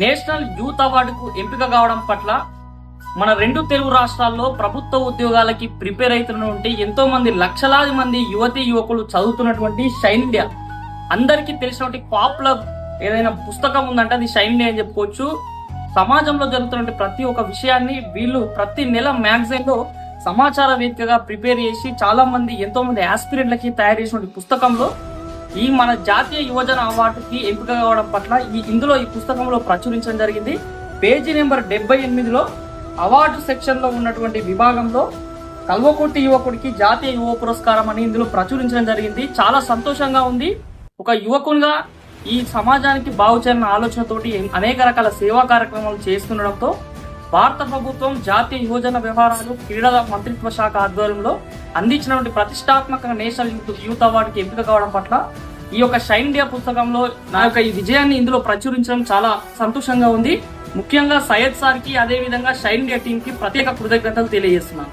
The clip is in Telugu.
నేషనల్ యూత్ అవార్డుకు ఎంపిక కావడం పట్ల మన రెండు తెలుగు రాష్ట్రాల్లో ప్రభుత్వ ఉద్యోగాలకి ప్రిపేర్ అవుతున్నటువంటి ఎంతో మంది లక్షలాది మంది యువతి యువకులు చదువుతున్నటువంటి షైన్ ఇండియా. అందరికీ తెలిసినటువంటి పాపులర్ ఏదైనా పుస్తకం ఉందంటే అది షైన్ ఇండియా అని చెప్పుకోవచ్చు. సమాజంలో జరుగుతున్నటువంటి ప్రతి ఒక్క విషయాన్ని వీళ్ళు ప్రతి నెల మ్యాగజైన్లో సమాచార వేదికగా ప్రిపేర్ చేసి చాలా మంది ఎంతో మంది ఆస్పిరెంట్లకి తయారు చేసిన పుస్తకంలో ఈ మన జాతీయ యువజన అవార్డుకి ఎంపిక కావడం పట్ల ఈ ఇందులో ఈ పుస్తకంలో ప్రచురించడం జరిగింది. పేజీ నెంబర్ డెబ్బై ఎనిమిదిలో అవార్డు సెక్షన్లో ఉన్నటువంటి విభాగంలో కల్వకుర్తి యువకుడికి జాతీయ యువ పురస్కారం అని ఇందులో ప్రచురించడం జరిగింది. చాలా సంతోషంగా ఉంది. ఒక యువకునిగా ఈ సమాజానికి బాగుచేరిన ఆలోచనతోటి అనేక రకాల సేవా కార్యక్రమాలు చేస్తుండడంతో భారత ప్రభుత్వం జాతీయ యువజన వ్యవహారాలు క్రీడల మంత్రిత్వ శాఖ ఆధ్వర్యంలో అందించినటువంటి ప్రతిష్టాత్మక నేషనల్ యూత్ యూత్ అవార్డుకి ఎంపిక కావడం పట్ల ఈ యొక్క షైన్ ఇండియా పుస్తకంలో నా యొక్క ఈ విజయాన్ని ఇందులో ప్రచురించడం చాలా సంతోషంగా ఉంది. ముఖ్యంగా సయ్యద్ సార్కి అదేవిధంగా అదే విధంగా షైన్ ఇండియా టీంకి ప్రత్యేక కృతజ్ఞతలు తెలియజేస్తున్నాను.